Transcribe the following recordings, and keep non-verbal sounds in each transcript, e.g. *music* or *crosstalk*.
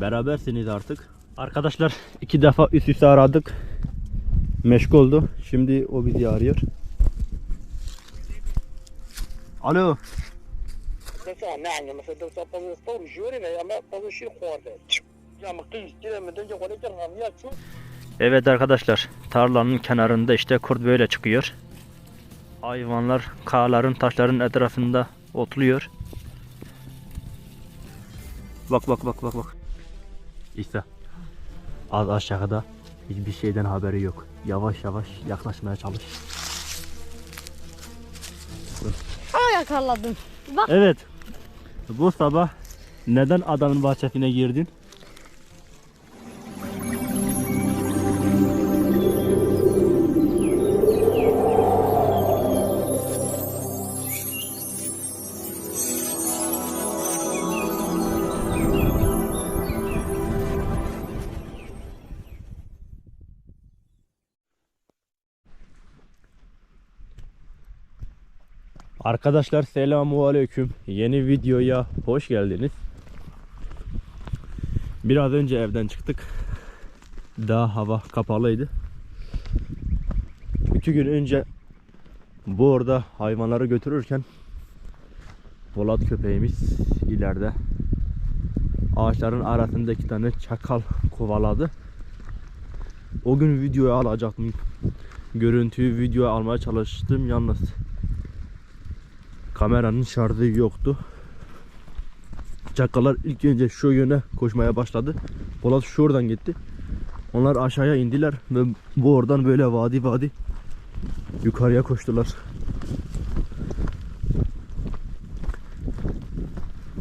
Berabersiniz artık. Arkadaşlar iki defa üst üste aradık. Meşgul oldu. Şimdi o bizi arıyor. Alo. Evet arkadaşlar tarlanın kenarında işte kurt böyle çıkıyor. Hayvanlar kağların taşların etrafında otluyor. Bak bak bak bak bak. İşte az aşağıda hiçbir şeyden haberi yok. Yavaş yavaş yaklaşmaya çalış. Aa yakaladım. Bak Evet. Bu sabah neden adamın bahçesine girdin? Arkadaşlar selamu aleyküm. Yeni videoya hoş geldiniz. Biraz önce evden çıktık. Daha hava kapalıydı. İki gün önce bu orada hayvanları götürürken Polat köpeğimiz ileride ağaçların arasında iki tane çakal kovaladı. O gün videoyu alacaktım. Görüntüyü videoya almaya çalıştım yalnız kameranın şarjı yoktu. Çakalar ilk önce şu yöne koşmaya başladı. Polat şuradan gitti. Onlar aşağıya indiler ve bu oradan böyle vadi vadi yukarıya koştular.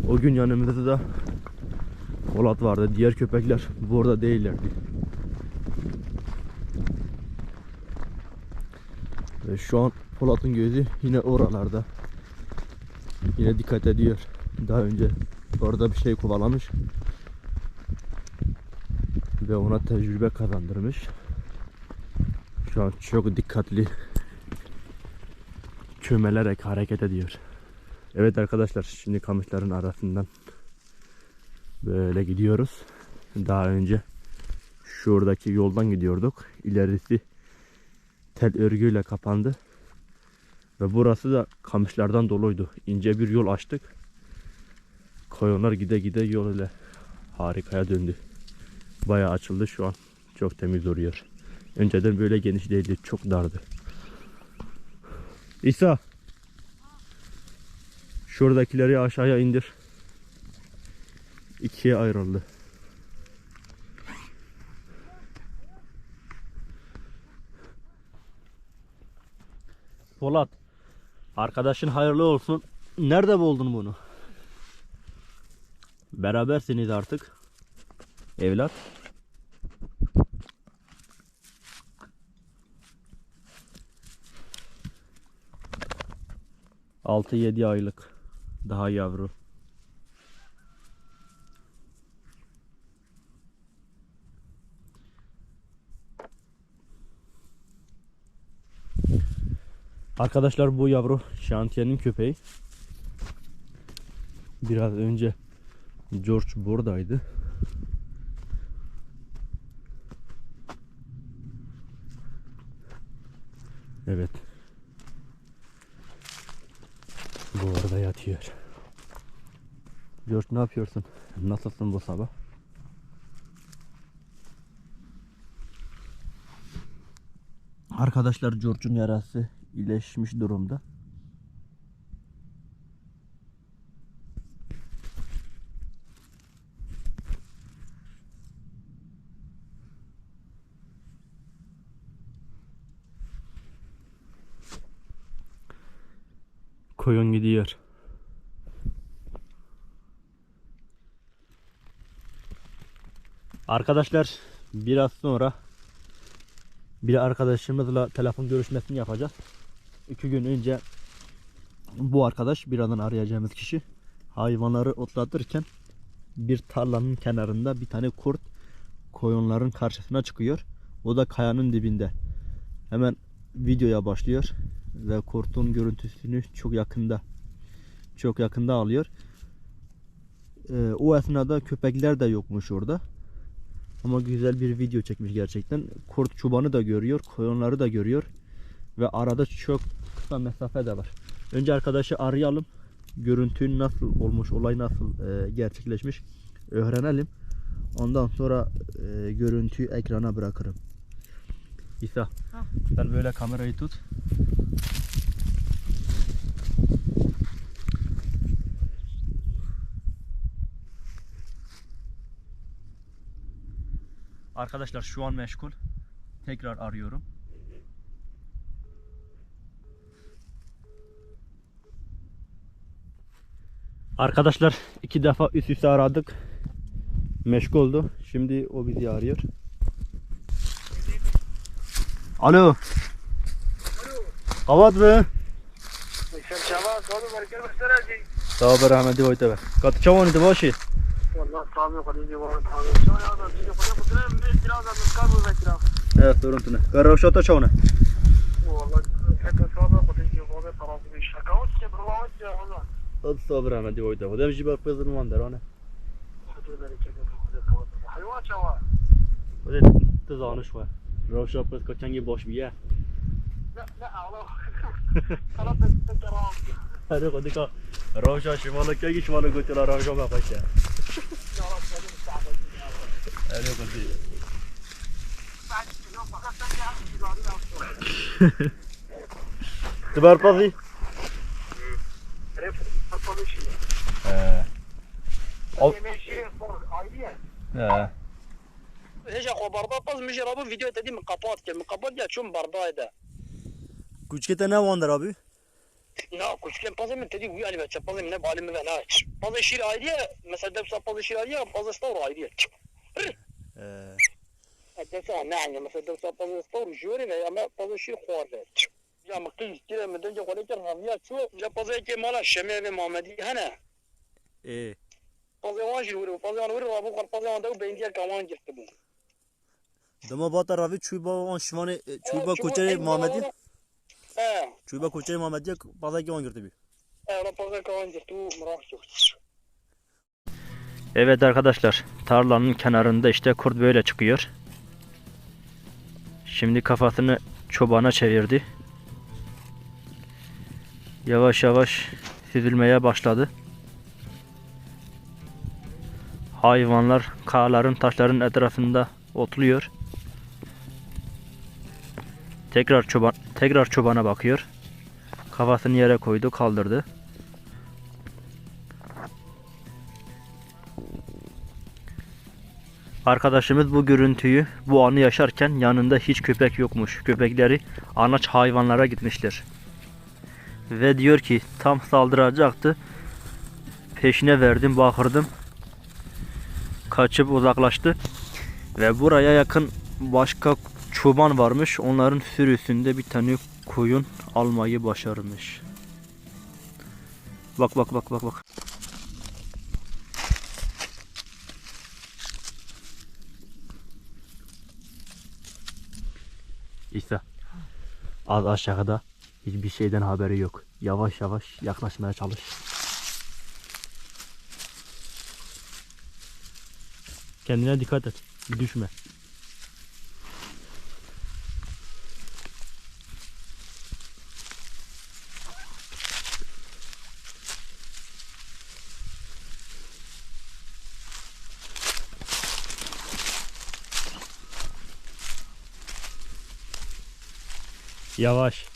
O gün yanımızda da Polat vardı. Diğer köpekler burada değillerdi. Ve şu an Polat'ın gözü yine oralarda. Yine dikkat ediyor. Daha önce orada bir şey kovalamış. Ve ona tecrübe kazandırmış. Şu an çok dikkatli kömelerek hareket ediyor. Evet arkadaşlar şimdi kamışların arasından böyle gidiyoruz. Daha önce şuradaki yoldan gidiyorduk. İlerisi tel örgüyle kapandı. Ve burası da kamışlardan doluydu. İnce bir yol açtık. Koyunlar gide gide yol ile harikaya döndü. Bayağı açıldı şu an. Çok temiz duruyor. Önceden böyle geniş değildi. Çok dardı. İsa. Şuradakileri aşağıya indir. İkiye ayrıldı. Polat. Arkadaşın hayırlı olsun. Nerede buldun bunu? Berabersiniz artık. Evlat. Altı yedi aylık. Daha yavru. Arkadaşlar bu yavru şantiyenin köpeği. Biraz önce George buradaydı. Evet. Bu arada yatıyor. George ne yapıyorsun? Nasılsın bu sabah? Arkadaşlar George'un yarası iyileşmiş durumda. Koyun gidiyor. Arkadaşlar biraz sonra bir arkadaşımızla telefon görüşmesini yapacağız. İki gün önce bu arkadaş birazdan arayacağımız kişi hayvanları otlatırken bir tarlanın kenarında bir tane kurt koyunların karşısına çıkıyor. O da kayanın dibinde. Hemen videoya başlıyor ve kurtun görüntüsünü çok yakında çok yakında alıyor. Ee, o esnada köpekler de yokmuş orada. Ama güzel bir video çekmiş gerçekten. Kurt çobanı da görüyor, koyunları da görüyor. Ve arada çok kısa mesafe de var. Önce arkadaşı arayalım. Görüntü nasıl olmuş, olay nasıl e, gerçekleşmiş öğrenelim. Ondan sonra e, görüntüyü ekrana bırakırım. İsa, sen böyle kamerayı tut. Arkadaşlar şu an meşgul. Tekrar arıyorum. Arkadaşlar iki defa üst üste aradık. Meşguldü. Şimdi o bizi arıyor. Alo. Kavat be. Sen çava sonu merkez göstereceğim. Sağ rahmeti vayte be. Kat çavan idi başı. Vallahi tabi kadar var tabi. Çava ya da zekra. Evet sorun tune. Garroşata çavana. Vallahi hep sağda kadar var tarafı bir şaka ya Allah. Hadi sağ rahmeti vayte. Hodem jibar pezin van derane. Hadi bereket olsun. Hayvan çava. Hadi tezanış var. Roşa pez kaçangi boş bir yer. Ne ne Allah. Sana pek pek yaram. Hadi hadi ka. Roşa şimalı kegi şimalı götüler roşa mı kaçya. Yaram seni müsaade. Hadi hadi. Ben yok fakat sen ya sigara yaptın. Tıbar pazi. Hep şey. He. Şey spor ayrı ya. He. Heja خو barda paz mi jarabu video dedi mi kapat ke mi kapat ya çum bardaydı. Kuçkete ne vandır abi? Na kuşken pazı mı dedi uyan ve çapazı mı ne bali mi ve na. Pazı şir ayrı ya. Mesela depsa pazı şir ayrı ya pazı stavur ayrı ya. He. Depsa ne yani mesela depsa pazı stavur jüri ve ama pazı şir kuardı. Ya mı kız kire mi dönce kore kere ya çu ya pazı ke mala şeme ve Muhammedi hana. E. Pazı wan jüri pazı wan vurur bu kar pazı wan da bendiye kawan girdi bu. Dama bata ravi çuyba on şivane koçeri en Muhammedi. He. Çuyba koçeri Muhammedi pazar ki on girdi bir. He pazı kawan girdi mırak yok. Evet arkadaşlar tarlanın kenarında işte kurt böyle çıkıyor. Şimdi kafasını çobana çevirdi. Yavaş yavaş süzülmeye başladı. Hayvanlar kağların taşların etrafında otluyor. Tekrar çoban tekrar çobana bakıyor. Kafasını yere koydu, kaldırdı. Arkadaşımız bu görüntüyü, bu anı yaşarken yanında hiç köpek yokmuş. Köpekleri anaç hayvanlara gitmişler. Ve diyor ki tam saldıracaktı. Peşine verdim, bakırdım. Kaçıp uzaklaştı. Ve buraya yakın başka çoban varmış. Onların sürüsünde bir tane koyun almayı başarmış. Bak bak bak bak bak. İsa. Az aşağıda hiçbir şeyden haberi yok. Yavaş yavaş yaklaşmaya çalış. Kendine dikkat et. Düşme. Yavaş.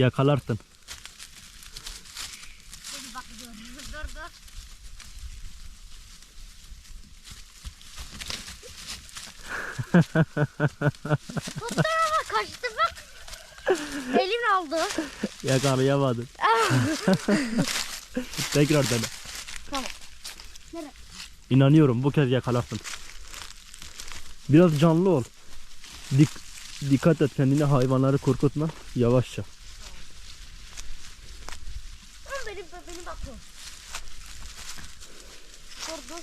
Yakalarsın. Ama kaçtı bak. Elim aldı. Yakalayamadım. *laughs* Tekrar dene. Tamam. İnanıyorum bu kez yakalarsın. Biraz canlı ol. Dik Dikkat et kendine hayvanları korkutma. Yavaşça. Ama benim benim bakıyor. Dur.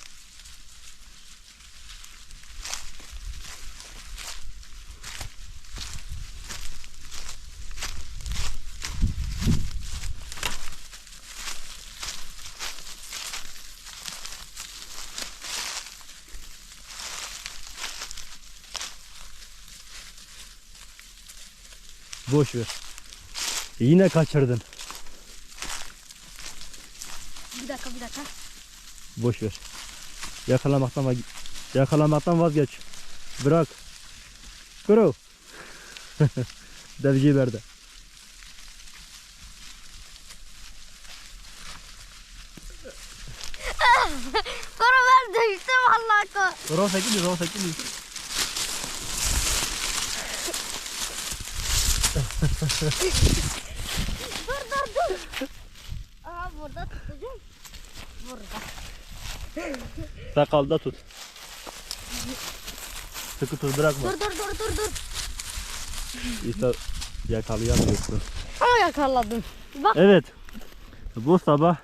Boş ver. Yine kaçırdın. Bir dakika bir dakika. Boş ver. Yakalamaktan vaz yakalamaktan vazgeç. Bırak. Kuru. *laughs* Devci verdi. *laughs* Koro ben düştüm vallahi ko. Roh sekili, roh sekili. *laughs* Dur dur dur. Aha burada tutacağım. Burada. Sakalda tut. Sıkı tut bırakma. Dur dur dur dur dur. İşte yakalayamıyorsun. Ama yakaladım. Bak Evet. Bu sabah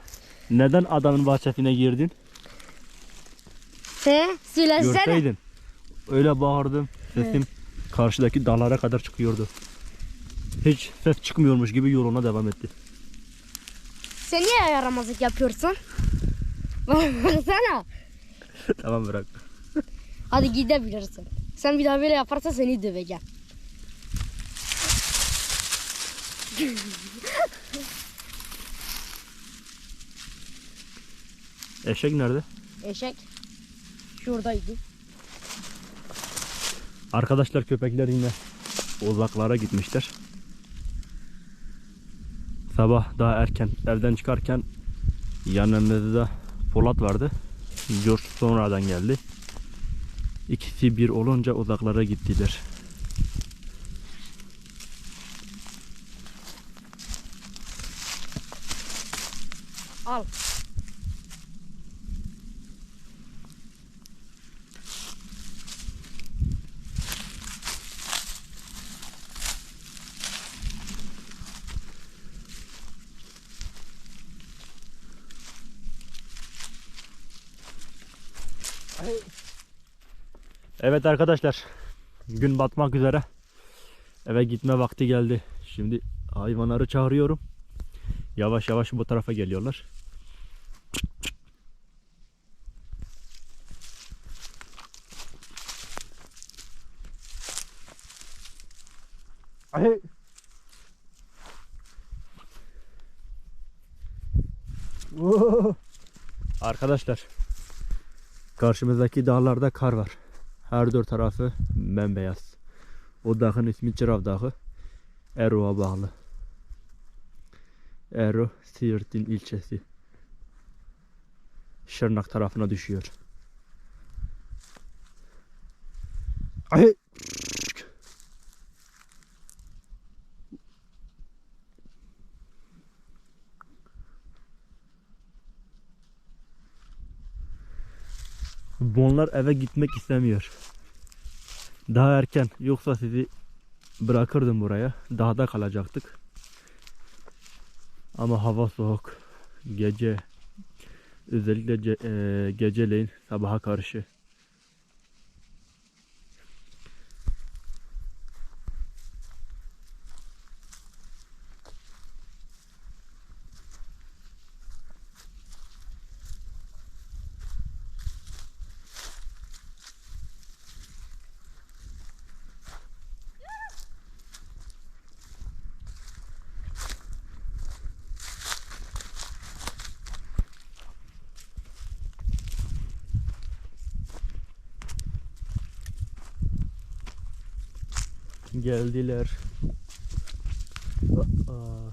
neden adamın bahçesine girdin? sen söylesene. Görseydin. Öyle bağırdım. Sesim karşıdaki dağlara kadar çıkıyordu. Hiç ses çıkmıyormuş gibi yoluna devam etti. Sen niye yaramazlık yapıyorsun? Baksana. tamam bırak. Hadi gidebilirsin. Sen bir daha böyle yaparsan seni döveceğim. Eşek nerede? Eşek şuradaydı. Arkadaşlar köpekler yine uzaklara gitmişler. Sabah daha erken evden çıkarken yanımızda Polat vardı. George sonradan geldi. İkisi bir olunca uzaklara gittiler. Al. Evet arkadaşlar. Gün batmak üzere. Eve gitme vakti geldi. Şimdi hayvanları çağırıyorum. Yavaş yavaş bu tarafa geliyorlar. Oo. Arkadaşlar karşımızdaki dağlarda kar var. Her dört tarafı bembeyaz. O dağın ismi Çırav Dağı. Ero'a bağlı. Ero Siirt'in ilçesi. Şırnak tarafına düşüyor. Ay. Bunlar eve gitmek istemiyor. Daha erken yoksa sizi bırakırdım buraya. Dağda kalacaktık. Ama hava soğuk. Gece özellikle ce- e, geceleyin sabaha karşı geldiler. Aa,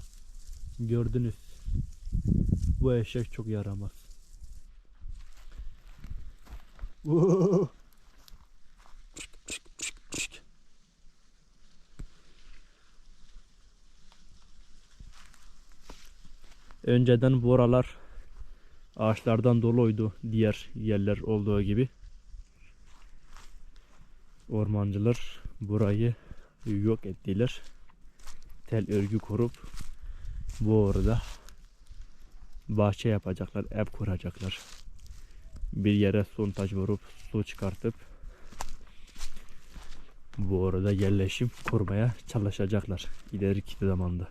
gördünüz. Bu eşek çok yaramaz. Oo. Önceden bu oralar ağaçlardan doluydu diğer yerler olduğu gibi. Ormancılar burayı yok ettiler. Tel örgü kurup bu arada bahçe yapacaklar, ev kuracaklar. Bir yere sontaj vurup su çıkartıp bu arada yerleşim kurmaya çalışacaklar ileriki zamanda.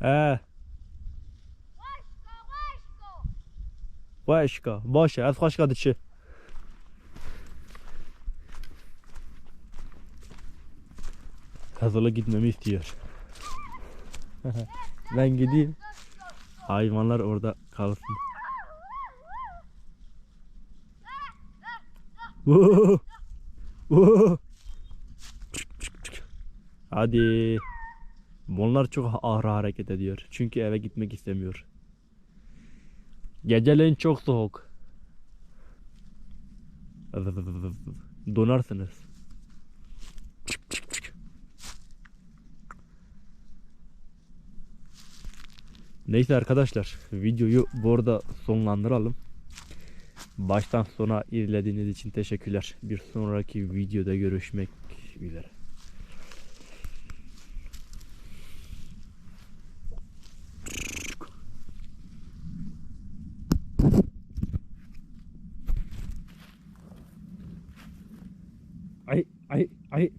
He. Başka, başa, az başka dışı. Hazırlı gitmemi istiyor. *laughs* ben gideyim. Hayvanlar orada kalsın. Hadi. Bunlar çok ağır hareket ediyor. Çünkü eve gitmek istemiyor. Geceleyin çok soğuk. Donarsınız. Neyse arkadaşlar videoyu burada sonlandıralım. Baştan sona izlediğiniz için teşekkürler. Bir sonraki videoda görüşmek üzere. Ay ay